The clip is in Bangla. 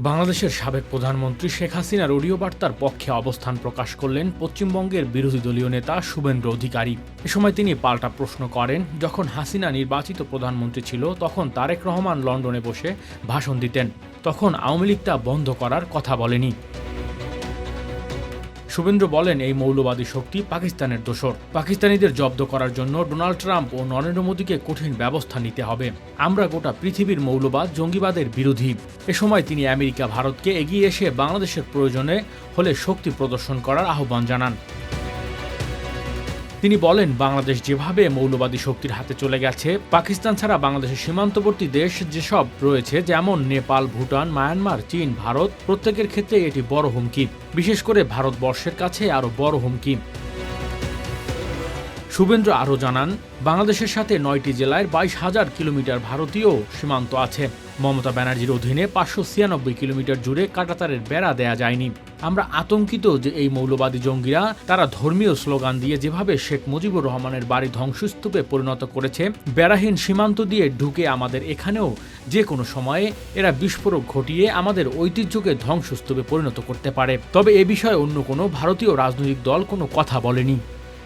বাংলাদেশের সাবেক প্রধানমন্ত্রী শেখ হাসিনার অডিও বার্তার পক্ষে অবস্থান প্রকাশ করলেন পশ্চিমবঙ্গের বিরোধী দলীয় নেতা শুভেন্দ্র অধিকারী। এ সময় তিনি পাল্টা প্রশ্ন করেন, যখন হাসিনা নির্বাচিত প্রধানমন্ত্রী ছিল, তখন তারেক রহমান লন্ডনে বসে ভাষণ দিতেন। তখন আওয়ামী লীগটা বন্ধ করার কথা বলেনি। শুভেন্দ্র বলেন, এই মৌলবাদী শক্তি পাকিস্তানের দোষর। পাকিস্তানিদের জব্দ করার জন্য ডোনাল্ড ট্রাম্প ও নরেন্দ্র মোদীকে কঠিন ব্যবস্থা নিতে হবে। আমরা গোটা পৃথিবীর মৌলবাদ জঙ্গিবাদের বিরোধী। এ সময় তিনি আমেরিকা, ভারতকে এগিয়ে এসে বাংলাদেশের প্রয়োজনে হলে শক্তি প্রদর্শন করার আহ্বান জানান। তিনি বলেন, বাংলাদেশ যেভাবে মৌলবাদী শক্তির হাতে চলে গেছে, পাকিস্তান ছাড়া বাংলাদেশের সীমান্তবর্তী দেশ যেসব রয়েছে, যেমন নেপাল, ভুটান, মায়ানমার, চীন, ভারত, প্রত্যেকের ক্ষেত্রে এটি বড় হুমকি। বিশেষ করে ভারতবর্ষের কাছে আরও বড় হুমকি। শুভেন্দ্র আরও জানান, বাংলাদেশের সাথে নয়টি জেলায় বাইশ হাজার কিলোমিটার ভারতীয় সীমান্ত আছে। মমতা ব্যানার্জির অধীনে পাঁচশো ছিয়ানব্বই কিলোমিটার জুড়ে কাটাতারের বেড়া দেয়া যায়নি। আমরা আতঙ্কিত যে এই মৌলবাদী জঙ্গিরা, তারা ধর্মীয় স্লোগান দিয়ে যেভাবে শেখ মুজিবুর রহমানের বাড়ি ধ্বংসস্তূপে পরিণত করেছে, বেড়াহীন সীমান্ত দিয়ে ঢুকে আমাদের এখানেও যে কোনো সময়ে এরা বিস্ফোরক ঘটিয়ে আমাদের ঐতিহ্যকে ধ্বংসস্তূপে পরিণত করতে পারে। তবে এ বিষয়ে অন্য কোনো ভারতীয় রাজনৈতিক দল কোনো কথা বলেনি।